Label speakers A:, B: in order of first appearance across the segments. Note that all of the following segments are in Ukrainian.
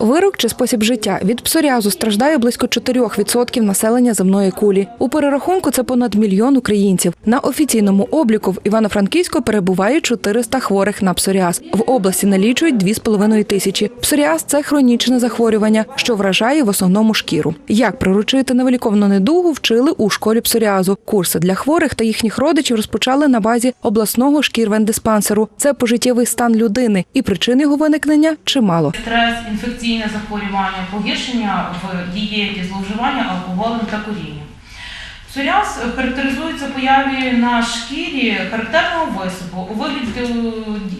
A: Вирок чи спосіб життя від псоріазу страждає близько 4% населення земної кулі. У перерахунку це понад мільйон українців. На офіційному обліку в Івано-Франківську перебуває 400 хворих на псоріаз. В області налічують 2,5 тисячі. Псоріаз – це хронічне захворювання, що вражає в основному шкіру. Як приручити невиліковну недугу, вчили у школі псоріазу. Курси для хворих та їхніх родичів розпочали на базі обласного шкірвендиспансеру. Це пожиттєвий стан людини, і причин його виникнення чимало.
B: Стрес, інфекційне захворювання, погіршення в дієті, зловживання алкоголем та курінням. Псоріаз характеризується появі на шкірі характерного висипу у вигляді е,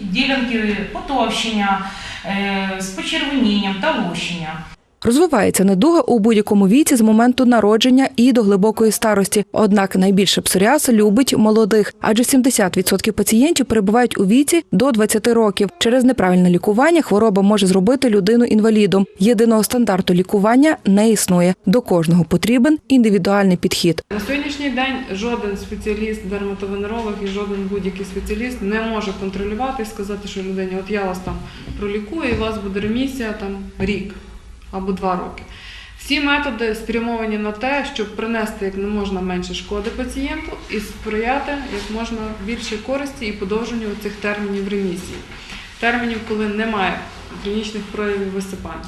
B: ділянки потовщення е, з почервонінням та лущення.
A: Розвивається недуга у будь-якому віці з моменту народження і до глибокої старості. Однак найбільше псоріаз любить молодих, адже 70% пацієнтів перебувають у віці до 20 років. Через неправильне лікування хвороба може зробити людину інвалідом. Єдиного стандарту лікування не існує. До кожного потрібен індивідуальний підхід.
C: На сьогоднішній день жоден спеціаліст, дерматовенеролог і жоден будь-який спеціаліст не може контролювати і сказати, що людині, от я вас там пролікую, і у вас буде ремісія там рік або два роки. Всі методи спрямовані на те, щоб принести як не можна менше шкоди пацієнту і сприяти як можна більше користі і подовженню цих термінів ремісії. Термінів, коли немає клінічних проявів висипань.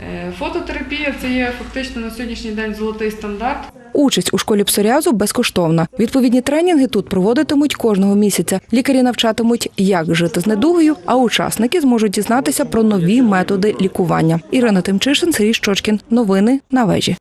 C: Е, Фототерапія це є фактично на сьогоднішній день золотий стандарт.
A: Участь у школі псоріазу безкоштовна. Відповідні тренінги тут проводитимуть кожного місяця. Лікарі навчатимуть, як жити з недугою, а учасники зможуть дізнатися про нові методи лікування. Ірина Тимчишин, Сергій Щочкін. Новини на вежі.